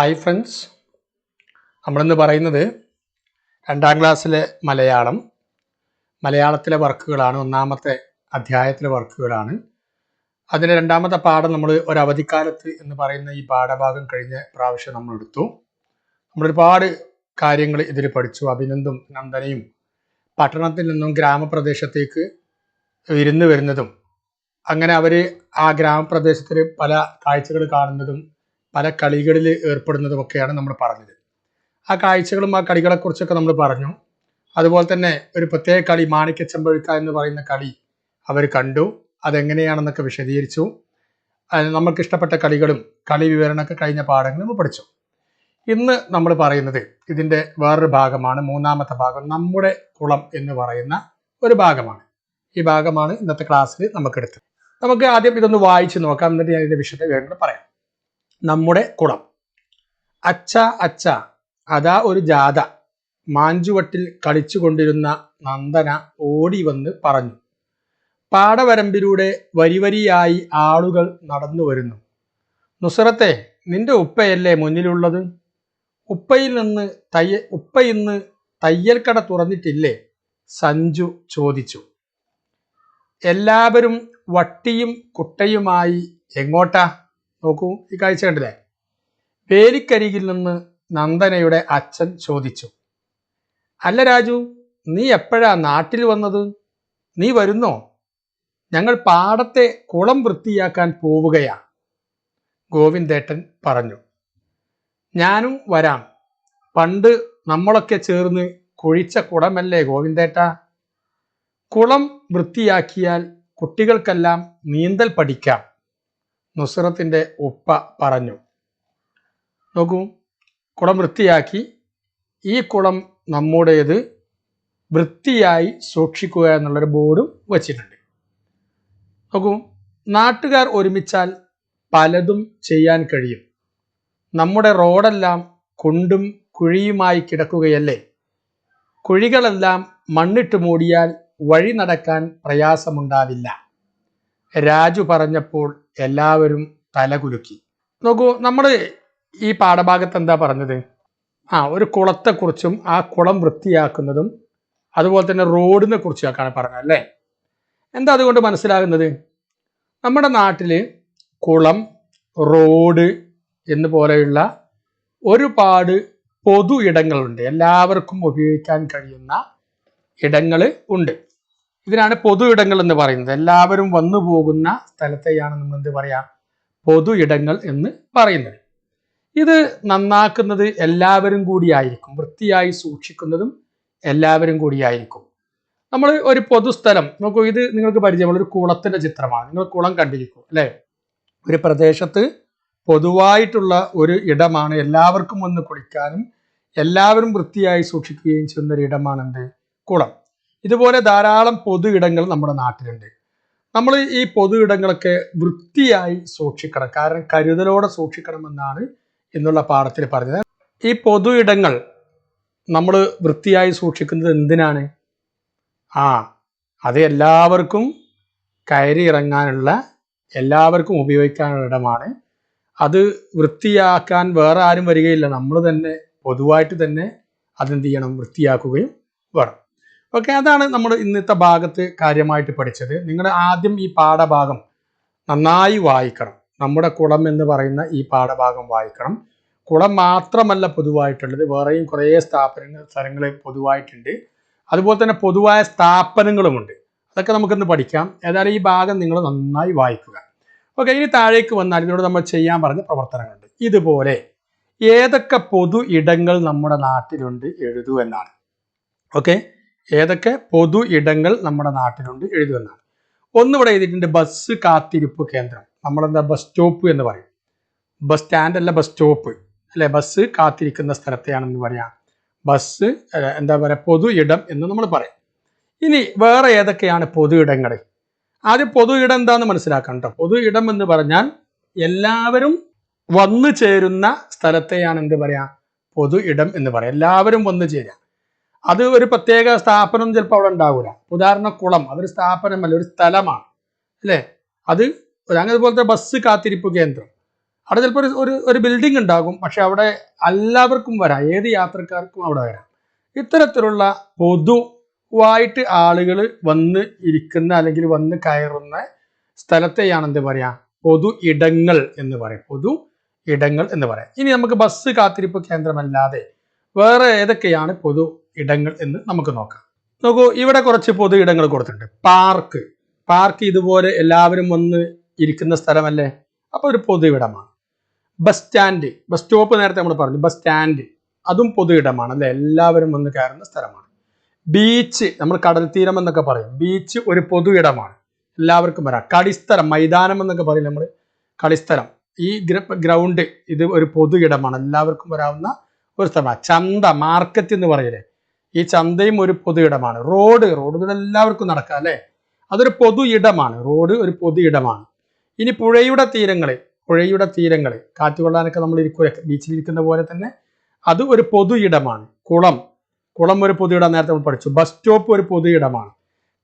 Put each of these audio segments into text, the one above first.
Hi friends നമ്മളിന്ന് പറയുന്നത് രണ്ടാം ക്ലാസ്സിലെ മലയാളം. മലയാളത്തിലെ വർക്കുകളാണ്. ഒന്നാമത്തെ അധ്യായത്തിലെ വർക്കുകളാണ്. അതിന് രണ്ടാമത്തെ പാഠം നമ്മൾ ഒരു എന്ന് പറയുന്ന ഈ പാഠഭാഗം കഴിഞ്ഞ പ്രാവശ്യം നമ്മൾ എടുത്തു. നമ്മൾ ഒരുപാട് കാര്യങ്ങൾ ഇതിൽ പഠിച്ചു. അഭിനന്ദും നന്ദനയും പട്ടണത്തിൽ നിന്നും ഗ്രാമപ്രദേശത്തേക്ക് വിരുന്ന് വരുന്നതും അങ്ങനെ അവർ ആ ഗ്രാമപ്രദേശത്തിൽ പല കാഴ്ചകൾ കാണുന്നതും പല കളികളിൽ ഏർപ്പെടുന്നതുമൊക്കെയാണ് നമ്മൾ പറഞ്ഞത്. ആ കാഴ്ചകളും ആ കളികളെക്കുറിച്ചൊക്കെ നമ്മൾ പറഞ്ഞു. അതുപോലെ തന്നെ ഒരു പ്രത്യേക കളി മാണിക്യച്ചമ്പഴുക്ക എന്ന് പറയുന്ന കളി അവർ കണ്ടു. അതെങ്ങനെയാണെന്നൊക്കെ വിശദീകരിച്ചു. നമുക്ക് ഇഷ്ടപ്പെട്ട കളികളും കളി വിവരണമൊക്കെ കഴിഞ്ഞ പാഠങ്ങളും പഠിച്ചു. ഇന്ന് നമ്മൾ പറയുന്നത് ഇതിന്റെ വേറൊരു ഭാഗമാണ് മൂന്നാമത്തെ ഭാഗം നമ്മുടെ കുളം എന്ന് പറയുന്ന ഒരു ഭാഗമാണ്. ഈ ഭാഗമാണ് ഇന്നത്തെ ക്ലാസ്സിൽ നമുക്ക് എടുത്തത്. നമുക്ക് ആദ്യം ഇതൊന്ന് വായിച്ച് നോക്കാം. എന്നിട്ട് ഞാൻ ഇതിന്റെ വിശദ വിവരങ്ങൾ പറയാം. നമ്മുടെ കുളം അച്ച അച്ച അതാ ഒരു ജാഥ. മാഞ്ചുവട്ടിൽ കളിച്ചുകൊണ്ടിരുന്ന നന്ദന ഓടി വന്ന് പറഞ്ഞു. പാടവരമ്പിലൂടെ വരിവരിയായി ആളുകൾ നടന്നു വരുന്നു. നുസറത്തെ നിന്റെ ഉപ്പയല്ലേ മുന്നിലുള്ളത്? ഉപ്പയിൽ നിന്ന് തയ്യ ഉപ്പ ഇന്ന് തയ്യൽക്കട കട തുറന്നിട്ടില്ലേ? സഞ്ജു ചോദിച്ചു. എല്ലാവരും വട്ടിയും കുട്ടയുമായി എങ്ങോട്ടാ? നോക്കൂ ഈ കാഴ്ച കണ്ടില്ലേ? വേലിക്കരികിൽ നിന്ന് നന്ദനയുടെ അച്ഛൻ ചോദിച്ചു അല്ല രാജു നീ എപ്പോഴാ നാട്ടിൽ വന്നത്? നീ വരുന്നോ? ഞങ്ങൾ പാടത്തെ കുളം വൃത്തിയാക്കാൻ പോവുകയാ. ഗോവിന്ദേട്ടൻ പറഞ്ഞു ഞാനും വരാം. പണ്ട് നമ്മളൊക്കെ ചേർന്ന് കുഴിച്ച കുളമല്ലേ ഗോവിന്ദേട്ട? കുളം വൃത്തിയാക്കിയാൽ കുട്ടികൾക്കെല്ലാം നീന്തൽ പഠിക്കാം. നുസ്രത്തിന്റെ ഉപ്പ പറഞ്ഞു. നോക്കൂ കുളം വൃത്തിയാക്കി ഈ കുളം നമ്മുടേത് വൃത്തിയായി സൂക്ഷിക്കുക എന്നുള്ളൊരു ബോർഡും വച്ചിട്ടുണ്ട്. നോക്കൂ നാട്ടുകാർ ഒരുമിച്ചാൽ പലതും ചെയ്യാൻ കഴിയും. നമ്മുടെ റോഡെല്ലാം കുണ്ടും കുഴിയുമായി കിടക്കുകയല്ലേ? കുഴികളെല്ലാം മണ്ണിട്ട് മൂടിയാൽ വഴി നടക്കാൻ പ്രയാസമുണ്ടാവില്ല. രാജു പറഞ്ഞപ്പോൾ എല്ലാവരും തലകുലുക്കി നോക്കൂ നമ്മൾ ഈ പാഠഭാഗത്ത് എന്താ പറഞ്ഞത്? ആ ഒരു കുളത്തെക്കുറിച്ചും ആ കുളം വൃത്തിയാക്കുന്നതും അതുപോലെ തന്നെ റോഡിനെ കുറിച്ചൊക്കെയാണ് പറഞ്ഞത് അല്ലേ? എന്താ അതുകൊണ്ട് മനസ്സിലാകുന്നത്? നമ്മുടെ നാട്ടിൽ കുളം റോഡ് എന്ന് പോലെയുള്ള ഒരുപാട് പൊതു ഇടങ്ങളുണ്ട്. എല്ലാവർക്കും ഉപയോഗിക്കാൻ കഴിയുന്ന ഇടങ്ങൾ ഉണ്ട്. ഇതിനാണ് പൊതു ഇടങ്ങൾ എന്ന് പറയുന്നത്. എല്ലാവരും വന്നു പോകുന്ന സ്ഥലത്തെയാണ് നമ്മൾ എന്ത് പറയാ? പൊതു ഇടങ്ങൾ എന്ന് പറയുന്നത്. ഇത് നന്നാക്കുന്നത് എല്ലാവരും കൂടിയായിരിക്കും വൃത്തിയായി സൂക്ഷിക്കുന്നതും എല്ലാവരും കൂടിയായിരിക്കും നമ്മൾ ഒരു പൊതുസ്ഥലം നോക്കൂ ഇത് നിങ്ങൾക്ക് പരിചയമുള്ള ഒരു കുളത്തിന്റെ ചിത്രമാണ്. നിങ്ങൾ കുളം കണ്ടിരിക്കും അല്ലെ? ഒരു പ്രദേശത്ത് പൊതുവായിട്ടുള്ള ഒരു ഇടമാണ്. എല്ലാവർക്കും വന്ന് കുളിക്കാനും എല്ലാവരും വൃത്തിയായി സൂക്ഷിക്കുകയും ചെയ്യുന്ന ഒരു ഇടമാണ് എന്ത് കുളം. ഇതുപോലെ ധാരാളം പൊതു ഇടങ്ങൾ നമ്മുടെ നാട്ടിലുണ്ട്. നമ്മൾ ഈ പൊതു ഇടങ്ങളൊക്കെ വൃത്തിയായി സൂക്ഷിക്കണം. കാരണം കരുതലോടെ സൂക്ഷിക്കണമെന്നാണ് എന്നുള്ള പാഠത്തിൽ പറഞ്ഞത്. ഈ പൊതു ഇടങ്ങൾ നമ്മൾ വൃത്തിയായി സൂക്ഷിക്കുന്നത് എന്തിനാണ്? ആ അത് എല്ലാവർക്കും കയറി ഇറങ്ങാനുള്ള എല്ലാവർക്കും ഉപയോഗിക്കാനുള്ള ഇടമാണ്. അത് വൃത്തിയാക്കാൻ വേറെ ആരും വരികയില്ല. നമ്മൾ തന്നെ പൊതുവായിട്ട് തന്നെ അതെന്ത് ചെയ്യണം? വൃത്തിയാക്കുകയും വേണം. ഓക്കെ അതാണ് നമ്മൾ ഇന്നത്തെ ഭാഗത്ത് കാര്യമായിട്ട് പഠിച്ചത്. നിങ്ങൾ ആദ്യം ഈ പാഠഭാഗം നന്നായി വായിക്കണം. നമ്മുടെ കുളം എന്ന് പറയുന്ന ഈ പാഠഭാഗം വായിക്കണം. കുളം മാത്രമല്ല പൊതുവായിട്ടുള്ളത്. വേറെയും കുറേ സ്ഥാപനങ്ങൾ സ്ഥലങ്ങൾ പൊതുവായിട്ടുണ്ട്. അതുപോലെ തന്നെ പൊതുവായ സ്ഥാപനങ്ങളുമുണ്ട്. അതൊക്കെ നമുക്കിന്ന് പഠിക്കാം. ഏതായാലും ഈ ഭാഗം നിങ്ങൾ നന്നായി വായിക്കുക. ഓക്കെ ഇനി താഴേക്ക് വന്നാൽ ഇതിനോട് നമ്മൾ ചെയ്യാൻ പറഞ്ഞ പ്രവർത്തനങ്ങളുണ്ട്. ഇതുപോലെ ഏതൊക്കെ പൊതു ഇടങ്ങൾ നമ്മുടെ നാട്ടിലുണ്ട് എഴുതൂ എന്നാണ്. ഓക്കെ ഏതൊക്കെ പൊതു ഇടങ്ങൾ നമ്മുടെ നാട്ടിലുണ്ട് എഴുതുമെന്നാണ് ഒന്നിവിടെ എഴുതിയിട്ടുണ്ട് ബസ് കാത്തിരിപ്പ് കേന്ദ്രം. നമ്മളെന്താ ബസ് സ്റ്റോപ്പ് എന്ന് പറയും. ബസ് സ്റ്റാൻഡ് അല്ല ബസ് സ്റ്റോപ്പ് അല്ലെ? ബസ് കാത്തിരിക്കുന്ന സ്ഥലത്തെയാണെന്ന് പറയാം. ബസ് എന്താ പറയുക പൊതു ഇടം എന്ന് നമ്മൾ പറയും. ഇനി വേറെ ഏതൊക്കെയാണ് പൊതു ഇടങ്ങൾ ആദ്യം പൊതു ഇടം എന്താന്ന് മനസ്സിലാക്കണം പൊതു ഇടം എന്ന് പറഞ്ഞാൽ എല്ലാവരും വന്നു ചേരുന്ന സ്ഥലത്തെയാണ് എന്ത് പറയാ? പൊതു ഇടം എന്ന് പറയാം. എല്ലാവരും വന്നു ചേരുക അത് ഒരു പ്രത്യേക സ്ഥാപനം ചിലപ്പോൾ അവിടെ ഉണ്ടാവില്ല ഉദാഹരണ കുളം അതൊരു സ്ഥാപനമല്ല ഒരു സ്ഥലമാണ്. അല്ലേ? അത് അങ്ങനെ പോലത്തെ ബസ് കാത്തിരിപ്പ് കേന്ദ്രം. അവിടെ ചിലപ്പോൾ ഒരു- ഒരു ബിൽഡിംഗ് ഉണ്ടാകും പക്ഷെ അവിടെ എല്ലാവർക്കും വരാം ഏത് യാത്രക്കാർക്കും അവിടെ വരാം. ഇത്തരത്തിലുള്ള പൊതുവായിട്ട് ആളുകൾ വന്ന് ഇരിക്കുന്ന അല്ലെങ്കിൽ വന്ന് കയറുന്ന സ്ഥലത്തെയാണ് എന്ത് പറയാ? പൊതു ഇടങ്ങൾ എന്ന് പറയാം. പൊതു ഇടങ്ങൾ എന്ന് പറയാം. ഇനി നമുക്ക് ബസ് കാത്തിരിപ്പ് കേന്ദ്രമല്ലാതെ വേറെ ഏതൊക്കെയാണ് പൊതു ഇടങ്ങൾ എന്ന് നമുക്ക് നോക്കാം. നോക്കൂ ഇവിടെ കുറച്ച് പൊതു ഇടങ്ങൾ കൊടുത്തിട്ടുണ്ട്. പാർക്ക്. പാർക്ക് ഇതുപോലെ എല്ലാവരും വന്ന് ഇരിക്കുന്ന സ്ഥലമല്ലേ? അപ്പൊ ഒരു പൊതു ഇടമാണ്. Bus stand. ബസ് സ്റ്റോപ്പ് നേരത്തെ നമ്മൾ പറഞ്ഞു ബസ് സ്റ്റാൻഡ്. അതും പൊതു ഇടമാണ് അല്ലെ? എല്ലാവരും വന്ന് കയറുന്ന സ്ഥലമാണ്. ബീച്ച് നമ്മൾ കടൽ തീരം എന്നൊക്കെ പറയും. ബീച്ച് ഒരു പൊതു ഇടമാണ്. എല്ലാവർക്കും വരാം. കളിസ്ഥലം മൈതാനം എന്നൊക്കെ പറയും നമ്മൾ കളിസ്ഥലം. ഈ ഗ്രൗണ്ട് ഇത് ഒരു പൊതു ഇടമാണ്. എല്ലാവർക്കും വരാവുന്ന ഒരു സ്ഥലമാണ്. ചന്ത മാർക്കറ്റ് എന്ന് പറയില്ലേ? ഈ ചന്തയും ഒരു പൊതു ഇടമാണ്. റോഡ് റോഡ് എല്ലാവർക്കും നടക്കാം അല്ലെ? അതൊരു പൊതു ഇടമാണ്. റോഡ് ഒരു പൊതു ഇടമാണ്. ഇനി പുഴയുടെ തീരങ്ങൾ പുഴയുടെ തീരങ്ങൾ കാറ്റ് കൊള്ളാനൊക്കെ നമ്മൾ ഇരിക്കുക ബീച്ചിലിരിക്കുന്ന പോലെ തന്നെ അത് ഒരു പൊതു ഇടമാണ്. കുളം കുളം ഒരു പൊതു ഇടം നേരത്തെ നമ്മൾ പഠിച്ചു. ബസ് സ്റ്റോപ്പ് ഒരു പൊതു ഇടമാണ്.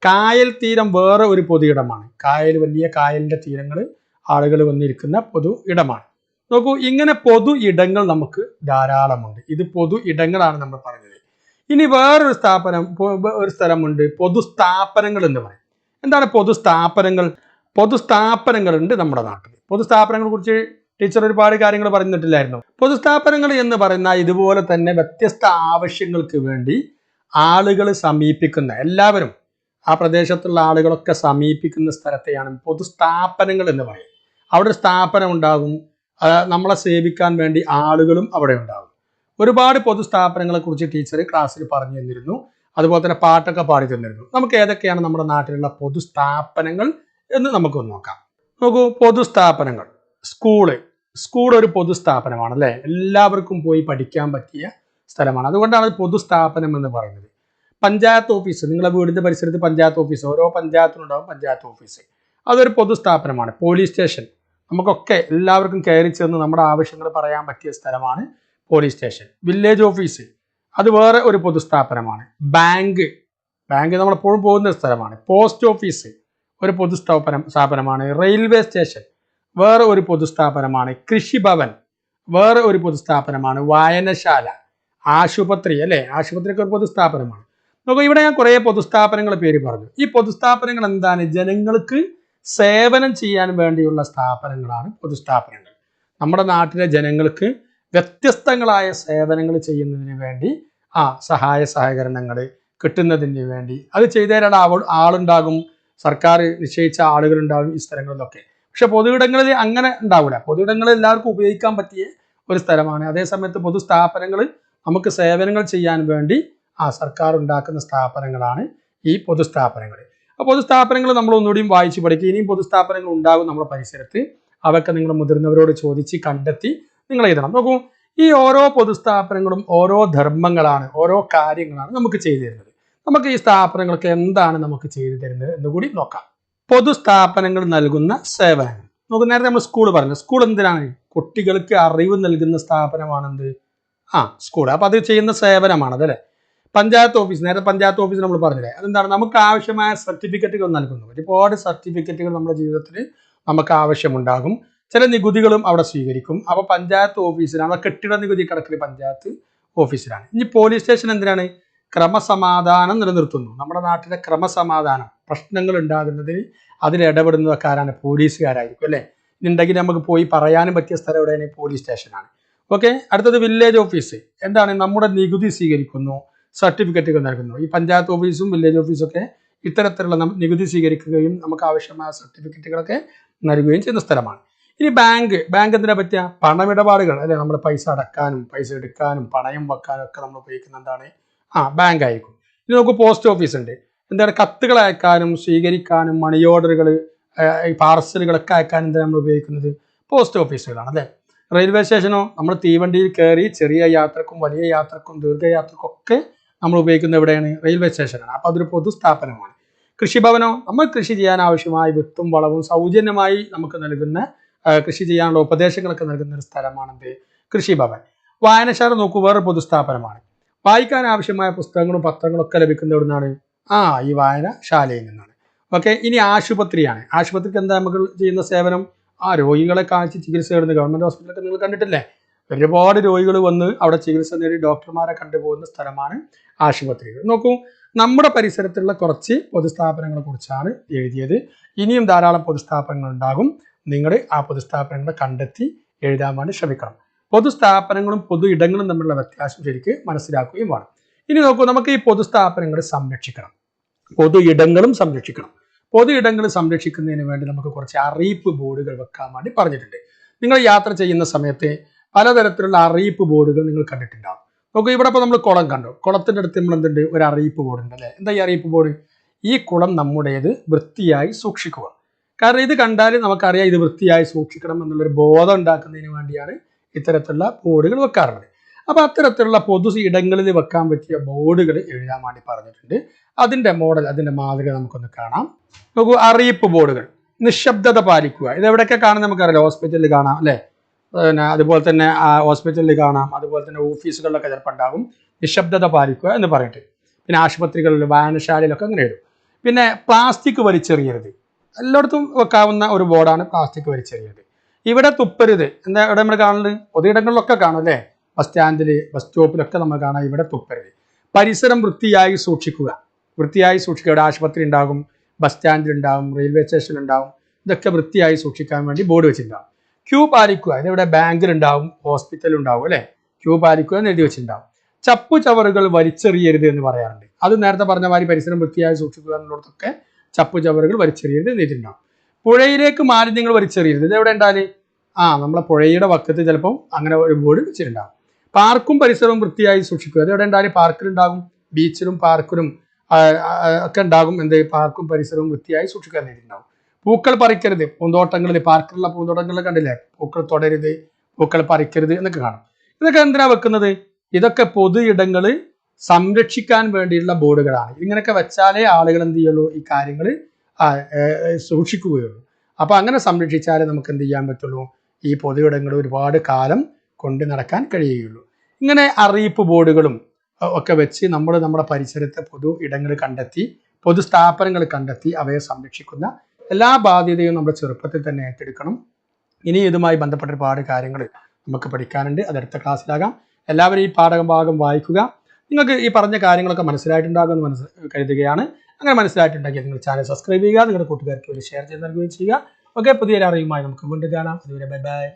കായൽ തീരം വേറെ ഒരു പൊതു ഇടമാണ്. കായൽ വലിയ കായലിന്റെ തീരങ്ങൾ ആളുകൾ വന്നിരിക്കുന്ന പൊതു ഇടമാണ്. നോക്കൂ ഇങ്ങനെ പൊതു ഇടങ്ങൾ നമുക്ക് ധാരാളമുണ്ട്. ഇത് പൊതു ഇടങ്ങളാണ് നമ്മൾ പറഞ്ഞത്. ഇനി വേറൊരു സ്ഥാപനം ഒരു സ്ഥലമുണ്ട്. പൊതുസ്ഥാപനങ്ങൾ എന്ന് പറയും. എന്താണ് പൊതുസ്ഥാപനങ്ങൾ? പൊതുസ്ഥാപനങ്ങളുണ്ട് നമ്മുടെ നാട്ടിൽ. പൊതുസ്ഥാപനങ്ങളെ കുറിച്ച് ടീച്ചർ ഒരുപാട് കാര്യങ്ങൾ പറഞ്ഞിട്ടില്ലായിരുന്നു. പൊതുസ്ഥാപനങ്ങൾ എന്ന് പറയുന്ന ഇതുപോലെ തന്നെ വ്യത്യസ്ത ആവശ്യങ്ങൾക്ക് വേണ്ടി ആളുകൾ സമീപിക്കുന്ന എല്ലാവരും ആ പ്രദേശത്തുള്ള ആളുകളൊക്കെ സമീപിക്കുന്ന സ്ഥലത്തെയാണ് പൊതുസ്ഥാപനങ്ങൾ എന്ന് പറയും അവിടെ ഒരു സ്ഥാപനം ഉണ്ടാകും. നമ്മളെ സേവിക്കാൻ വേണ്ടി ആളുകളും അവിടെ ഉണ്ടാകും. ഒരുപാട് പൊതുസ്ഥാപനങ്ങളെ കുറിച്ച് ടീച്ചർ ക്ലാസ്സിൽ പറഞ്ഞു തന്നിരുന്നു. അതുപോലെ തന്നെ പാട്ടൊക്കെ പാടി തന്നിരുന്നു. നമുക്ക് ഏതൊക്കെയാണ് നമ്മുടെ നാട്ടിലുള്ള പൊതുസ്ഥാപനങ്ങൾ എന്ന് നമുക്കൊന്ന് നോക്കാം. നോക്കൂ പൊതുസ്ഥാപനങ്ങൾ. സ്കൂൾ. സ്കൂൾ ഒരു പൊതുസ്ഥാപനമാണ് അല്ലേ? എല്ലാവർക്കും പോയി പഠിക്കാൻ പറ്റിയ സ്ഥലമാണ്. അതുകൊണ്ടാണ് അത് പൊതുസ്ഥാപനം എന്ന് പറയുന്നത്. പഞ്ചായത്ത് ഓഫീസ്. നിങ്ങളുടെ വീടിന്റെ പരിസരത്ത് പഞ്ചായത്ത് ഓഫീസ്. ഓരോ പഞ്ചായത്തിനുണ്ടാവും പഞ്ചായത്ത് ഓഫീസ്. അതൊരു പൊതുസ്ഥാപനമാണ്. Police station. നമുക്കൊക്കെ എല്ലാവർക്കും കയറി ചെന്ന് നമ്മുടെ ആവശ്യങ്ങൾ പറയാൻ പറ്റിയ സ്ഥലമാണ് പോലീസ് സ്റ്റേഷൻ വില്ലേജ് ഓഫീസ് അത് വേറെ ഒരു പൊതുസ്ഥാപനമാണ്. ബാങ്ക് ബാങ്ക് നമ്മളെപ്പോഴും പോകുന്ന സ്ഥലമാണ്. പോസ്റ്റ് ഓഫീസ് ഒരു പൊതുസ്ഥാപനം സ്ഥാപനമാണ്. റെയിൽവേ സ്റ്റേഷൻ വേറെ ഒരു പൊതുസ്ഥാപനമാണ്. കൃഷിഭവൻ വേറെ ഒരു പൊതുസ്ഥാപനമാണ്. വായനശാല ആശുപത്രി അല്ലേ? ആശുപത്രിക്ക് ഒരു പൊതുസ്ഥാപനമാണ്. നോക്കൂ ഇവിടെ ഞാൻ കുറേ പൊതുസ്ഥാപനങ്ങളുടെ പേര് പറഞ്ഞു. ഈ പൊതുസ്ഥാപനങ്ങൾ എന്താണ്? ജനങ്ങൾക്ക് സേവനം ചെയ്യാൻ വേണ്ടിയുള്ള സ്ഥാപനങ്ങളാണ് പൊതുസ്ഥാപനങ്ങൾ. നമ്മുടെ നാട്ടിലെ ജനങ്ങൾക്ക് വ്യത്യസ്തങ്ങളായ സേവനങ്ങൾ ചെയ്യുന്നതിന് വേണ്ടി ആ സഹായ സഹകരണങ്ങൾ കിട്ടുന്നതിന് വേണ്ടി. അത് ചെയ്തു തരാൻ ആളുണ്ടാകും. സർക്കാർ നിശ്ചയിച്ച ആളുകളുണ്ടാകും ഈ സ്ഥലങ്ങളിലൊക്കെ. പക്ഷെ പൊതുയിടങ്ങളിൽ അങ്ങനെ ഉണ്ടാവില്ല പൊതുയിടങ്ങളിൽ എല്ലാവർക്കും ഉപയോഗിക്കാൻ പറ്റിയ ഒരു സ്ഥലമാണ്. അതേസമയത്ത് പൊതുസ്ഥാപനങ്ങൾ നമുക്ക് സേവനങ്ങൾ ചെയ്യാൻ വേണ്ടി ആ സർക്കാർ ഉണ്ടാക്കുന്ന സ്ഥാപനങ്ങളാണ് ഈ പൊതുസ്ഥാപനങ്ങൾ. ആ പൊതുസ്ഥാപനങ്ങൾ നമ്മൾ ഒന്നുകൂടിയും വായിച്ചു പഠിക്കുക ഇനിയും പൊതുസ്ഥാപനങ്ങൾ ഉണ്ടാകും നമ്മുടെ പരിസരത്ത്. അതൊക്കെ നിങ്ങൾ മുതിർന്നവരോട് ചോദിച്ച് കണ്ടെത്തി നിങ്ങൾ എഴുതണം നോക്കൂ ഈ ഓരോ പൊതുസ്ഥാപനങ്ങളും ഓരോ ധർമ്മങ്ങളാണ് ഓരോ കാര്യങ്ങളാണ് നമുക്ക് ചെയ്തു തരുന്നത്. നമുക്ക് ഈ സ്ഥാപനങ്ങൾക്ക് എന്താണ് നമുക്ക് ചെയ്തു തരുന്നത് എന്ന് കൂടി നോക്കാം. പൊതുസ്ഥാപനങ്ങൾ നൽകുന്ന സേവനങ്ങൾ നമുക്ക് നേരത്തെ നമ്മൾ സ്കൂൾ പറഞ്ഞു. സ്കൂൾ എന്തിനാണ്? കുട്ടികൾക്ക് അറിവ് നൽകുന്ന സ്ഥാപനമാണെന്ത്? ആ സ്കൂൾ. അപ്പൊ അത് ചെയ്യുന്ന സേവനമാണ് അതല്ലേ പഞ്ചായത്ത് ഓഫീസ്. നേരത്തെ പഞ്ചായത്ത് ഓഫീസ് നമ്മൾ പറഞ്ഞില്ലേ? അതെന്താണ്? നമുക്ക് ആവശ്യമായ സർട്ടിഫിക്കറ്റുകൾ നൽകുന്നു. ഒരുപാട് സർട്ടിഫിക്കറ്റുകൾ നമ്മുടെ ജീവിതത്തിൽ നമുക്ക് ആവശ്യമുണ്ടാകും. ചില നികുതികളും അവിടെ സ്വീകരിക്കും. അപ്പൊ പഞ്ചായത്ത് ഓഫീസിലാണ്. കെട്ടിട നികുതി കണക്കിൽ പഞ്ചായത്ത് ഓഫീസിലാണ്. ഇനി പോലീസ് സ്റ്റേഷൻ എന്തിനാണ്? ക്രമസമാധാനം നിലനിർത്തുന്നു. നമ്മുടെ നാട്ടിലെ ക്രമസമാധാനം പ്രശ്നങ്ങൾ ഉണ്ടാകുന്നതിന് അതിൽ ആരാണ്? പോലീസുകാരായിരിക്കും അല്ലേ? ഉണ്ടെങ്കിൽ നമുക്ക് പോയി പറയാനും പറ്റിയ സ്ഥലം എവിടെയാണ്? പോലീസ് സ്റ്റേഷനാണ് ഓക്കെ അടുത്തത് വില്ലേജ് ഓഫീസ് എന്താണ്? നമ്മുടെ നികുതി സ്വീകരിക്കുന്നു. സർട്ടിഫിക്കറ്റുകൾ നൽകുന്നു. ഈ പഞ്ചായത്ത് ഓഫീസും വില്ലേജ് ഓഫീസും ഒക്കെ ഇത്തരത്തിലുള്ള നികുതി സ്വീകരിക്കുകയും നമുക്ക് ആവശ്യമായ സർട്ടിഫിക്കറ്റുകളൊക്കെ നൽകുകയും ചെയ്യുന്ന സ്ഥലമാണ്. ഇനി ബാങ്ക് ബാങ്ക് എന്തിനാ പറ്റിയ പണമിടപാടുകൾ അല്ലെ? നമ്മൾ പൈസ അടക്കാനും പൈസ എടുക്കാനും പണയം വെക്കാനും ഒക്കെ നമ്മൾ ഉപയോഗിക്കുന്ന എന്താണ്? ആ ബാങ്ക് ആയിരിക്കും. ഇനി നമുക്ക് പോസ്റ്റ് ഓഫീസ് ഉണ്ട്. എന്താണ്? കത്തുകൾ അയക്കാനും സ്വീകരിക്കാനും മണി ഓർഡറുകൾ പാർസലുകളൊക്കെ അയക്കാനും എന്താണ് നമ്മൾ ഉപയോഗിക്കുന്നത്? പോസ്റ്റ് ഓഫീസുകളാണ് അല്ലേ? റെയിൽവേ സ്റ്റേഷനോ നമ്മൾ തീവണ്ടിയിൽ കയറി ചെറിയ യാത്രക്കും വലിയ യാത്രക്കും ദീർഘയാത്രക്കും ഒക്കെ നമ്മൾ ഉപയോഗിക്കുന്നത് എവിടെയാണ്? റെയിൽവേ സ്റ്റേഷനാണ് അപ്പോൾ അതൊരു സ്ഥാപനമാണ്. കൃഷിഭവനോ? നമ്മൾ കൃഷി ചെയ്യാൻ ആവശ്യമായ വിത്തും വളവും സൗജന്യമായി നമുക്ക് നൽകുന്ന കൃഷി ചെയ്യാനുള്ള ഉപദേശങ്ങളൊക്കെ നൽകുന്ന ഒരു സ്ഥലമാണെന്ത്? കൃഷിഭവൻ. വായനശാല നോക്കൂ വേറെ പൊതുസ്ഥാപനമാണ്. വായിക്കാൻ ആവശ്യമായ പുസ്തകങ്ങളും പത്രങ്ങളും ഒക്കെ ലഭിക്കുന്ന എവിടെ നിന്നാണ് ആ ഈ വായനശാലയിൽ നിന്നാണ്. ഓക്കെ ഇനി ആശുപത്രിയാണ്. ആശുപത്രിക്ക് എന്താ നമുക്ക് ചെയ്യുന്ന സേവനം? ആ രോഗികളെ കാണിച്ച് ചികിത്സ തേടുന്ന ഗവൺമെന്റ് ഹോസ്പിറ്റലൊക്കെ നിങ്ങൾ കണ്ടിട്ടില്ലേ? ഒരുപാട് രോഗികൾ വന്ന് അവിടെ ചികിത്സ നേടി ഡോക്ടർമാരെ കണ്ടുപോകുന്ന സ്ഥലമാണ് ആശുപത്രികൾ നോക്കൂ നമ്മുടെ പരിസരത്തുള്ള കുറച്ച് പൊതുസ്ഥാപനങ്ങളെ കുറിച്ചാണ് എഴുതിയത്. ഇനിയും ധാരാളം പൊതുസ്ഥാപനങ്ങൾ ഉണ്ടാകും. നിങ്ങൾ ആ പൊതുസ്ഥാപനങ്ങളെ കണ്ടെത്തി എഴുതാൻ വേണ്ടി ശ്രമിക്കണം. പൊതുസ്ഥാപനങ്ങളും പൊതു ഇടങ്ങളും തമ്മിലുള്ള വ്യത്യാസം ശരിക്ക് മനസ്സിലാക്കുകയും വേണം. ഇനി നോക്കൂ നമുക്ക് ഈ പൊതുസ്ഥാപനങ്ങൾ സംരക്ഷിക്കണം. പൊതു ഇടങ്ങളും സംരക്ഷിക്കണം. പൊതു ഇടങ്ങൾ സംരക്ഷിക്കുന്നതിന് വേണ്ടി നമുക്ക് കുറച്ച് അറിയിപ്പ് ബോർഡുകൾ വെക്കാൻ വേണ്ടി പറഞ്ഞിട്ടുണ്ട്. നിങ്ങൾ യാത്ര ചെയ്യുന്ന സമയത്ത് പലതരത്തിലുള്ള അറിയിപ്പ് ബോർഡുകൾ നിങ്ങൾ കണ്ടിട്ടുണ്ടാവും. നോക്കൂ ഇവിടെ ഇപ്പോൾ നമ്മൾ കുളം കണ്ടു. കുളത്തിന്റെ അടുത്ത് നമ്മൾ എന്തുണ്ട്? ഒരു അറിയിപ്പ് ബോർഡ് ഉണ്ട് അല്ലേ? എന്താ ഈ അറിയിപ്പ് ബോർഡ്? ഈ കുളം നമ്മുടേത് വൃത്തിയായി സൂക്ഷിക്കുക. കാരണം ഇത് കണ്ടാൽ നമുക്കറിയാം ഇത് വൃത്തിയായി സൂക്ഷിക്കണം എന്നുള്ളൊരു ബോധം ഉണ്ടാക്കുന്നതിന് വേണ്ടിയാണ് ഇത്തരത്തിലുള്ള ബോർഡുകൾ വെക്കാറുള്ളത്. അപ്പോൾ അത്തരത്തിലുള്ള പൊതു ഇടങ്ങളിൽ വെക്കാൻ പറ്റിയ ബോർഡുകൾ എഴുതാൻ വേണ്ടി പറഞ്ഞിട്ടുണ്ട്. അതിന്റെ മോഡൽ അതിന്റെ മാതൃക നമുക്കൊന്ന് കാണാം. നോക്കൂ അറിയിപ്പ് ബോർഡുകൾ നിശബ്ദത പാലിക്കുക. ഇത് എവിടെയൊക്കെ കാണാൻ നമുക്കറിയാം ഹോസ്പിറ്റലിൽ കാണാം അല്ലേ? പിന്നെ അതുപോലെ തന്നെ ഹോസ്പിറ്റലിൽ കാണാം. അതുപോലെ തന്നെ ഓഫീസുകളിലൊക്കെ ചിലപ്പോൾ ഉണ്ടാകും. നിശബ്ദത പാലിക്കുക എന്ന് പറഞ്ഞിട്ട്. പിന്നെ ആശുപത്രികളിൽ വായനശാലയിലൊക്കെ അങ്ങനെ എഴുതും. പിന്നെ പ്ലാസ്റ്റിക് വലിച്ചെറിയരുത്. എല്ലായിടത്തും വെക്കാവുന്ന ഒരു ബോർഡാണ് പ്ലാസ്റ്റിക് വലിച്ചെറിയത് ഇവിടെ തുപ്പരുത്. എന്താ ഇവിടെ നമ്മൾ കാണുന്നത്? പൊതുയിടങ്ങളിലൊക്കെ കാണും അല്ലേ? ബസ് സ്റ്റാൻഡിൽ ബസ് സ്റ്റോപ്പിലൊക്കെ നമ്മൾ കാണാം ഇവിടെ തുപ്പരുത്. പരിസരം വൃത്തിയായി സൂക്ഷിക്കുക. വൃത്തിയായി സൂക്ഷിക്കുക. ഇവിടെ ആശുപത്രി ഉണ്ടാകും ബസ് സ്റ്റാൻഡിൽ ഉണ്ടാകും റെയിൽവേ സ്റ്റേഷനിൽ ഉണ്ടാകും. ഇതൊക്കെ വൃത്തിയായി സൂക്ഷിക്കാൻ വേണ്ടി ബോർഡ് വെച്ചിട്ടുണ്ടാകും ക്യൂ പാലിക്കുക. ഇതിവിടെ ബാങ്കിലുണ്ടാവും ഹോസ്പിറ്റലിൽ ഉണ്ടാവും അല്ലേ? ക്യൂ പാലിക്കുക എന്ന് എഴുതി വെച്ചിട്ടുണ്ടാവും. ചപ്പു ചവറുകൾ വലിച്ചെറിയരുത് എന്ന് പറയാറുണ്ട്. അത് നേരത്തെ പറഞ്ഞ മാതിരി പരിസരം വൃത്തിയായി സൂക്ഷിക്കുക എന്നുള്ളടത്തൊക്കെ ചപ്പു ചവറുകൾ വലിച്ചെറിയരുത് എന്നിട്ടുണ്ടാവും പുഴയിലേക്ക് മാലിന്യങ്ങൾ വലിച്ചെറിയരുത്. ഇത് എവിടെ ഉണ്ടാൽ? ആ നമ്മളെ പുഴയുടെ വക്കത്ത് ചിലപ്പം അങ്ങനെ ഒരു ബോർഡ് വെച്ചിട്ടുണ്ടാവും. പാർക്കും പരിസരവും വൃത്തിയായി സൂക്ഷിക്കുക. അത് എവിടെ ഉണ്ടാൽ? പാർക്കിലുണ്ടാകും. ബീച്ചിലും പാർക്കിലും ഒക്കെ ഉണ്ടാകും. എന്ത്? പാർക്കും പരിസരവും വൃത്തിയായി സൂക്ഷിക്കുക എന്നിട്ടുണ്ടാവും പൂക്കൾ പറിക്കരുത്. പൂന്തോട്ടങ്ങളിൽ പാർക്കിലുള്ള പൂന്തോട്ടങ്ങളിൽ കണ്ടില്ലേ? പൂക്കൾ തുടരുത് പൂക്കൾ പറിക്കരുത് എന്നൊക്കെ കാണും. ഇതൊക്കെ എന്തിനാ വെക്കുന്നത്? ഇതൊക്കെ പൊതു ഇടങ്ങൾ സംരക്ഷിക്കാൻ വേണ്ടിയുള്ള ബോർഡുകളാണ്. ഇങ്ങനെയൊക്കെ വെച്ചാലേ ആളുകൾ എന്ത് ചെയ്യുള്ളൂ? ഈ കാര്യങ്ങൾ സൂക്ഷിക്കുകയുള്ളൂ. അപ്പോൾ അങ്ങനെ സംരക്ഷിച്ചാലേ നമുക്ക് എന്ത് ചെയ്യാൻ പറ്റുള്ളൂ? ഈ പൊതു ഇടങ്ങൾ ഒരുപാട് കാലം കൊണ്ട് നടക്കാൻ കഴിയുകയുള്ളൂ. ഇങ്ങനെ അറിയിപ്പ് ബോർഡുകളും ഒക്കെ വെച്ച് നമ്മൾ നമ്മുടെ പരിസരത്തെ പൊതു ഇടങ്ങൾ കണ്ടെത്തി പൊതു സ്ഥാപനങ്ങൾ കണ്ടെത്തി അവയെ സംരക്ഷിക്കുന്ന എല്ലാ ബാധ്യതയും നമ്മൾ ചെറുപ്പത്തിൽ തന്നെ ഏറ്റെടുക്കണം. ഇനി ഇതുമായി ബന്ധപ്പെട്ട ഒരുപാട് കാര്യങ്ങൾ നമുക്ക് പഠിക്കാനുണ്ട്. അത് അടുത്ത ക്ലാസ്സിലാകാം. എല്ലാവരും ഈ പാഠഭാഗം വായിക്കുക. നിങ്ങൾക്ക് ഈ പറഞ്ഞ കാര്യങ്ങളൊക്കെ മനസ്സിലായിട്ടുണ്ടാകുമെന്ന് മനസ്സ് കരുതുകയാണ്. അങ്ങനെ മനസ്സിലായിട്ടുണ്ടെങ്കിൽ നിങ്ങൾ ചാനൽ സബ്സ്ക്രൈബ് ചെയ്യുക നിങ്ങളുടെ കൂട്ടുകാർക്ക് വേണ്ടി ഷെയർ ചെയ്ത് നൽകുകയും ചെയ്യുക. ഓക്കെ പുതിയൊരു അറിവുമായി നമുക്ക് വീണ്ടും കാണാം. അതുവരെ ബൈ ബൈ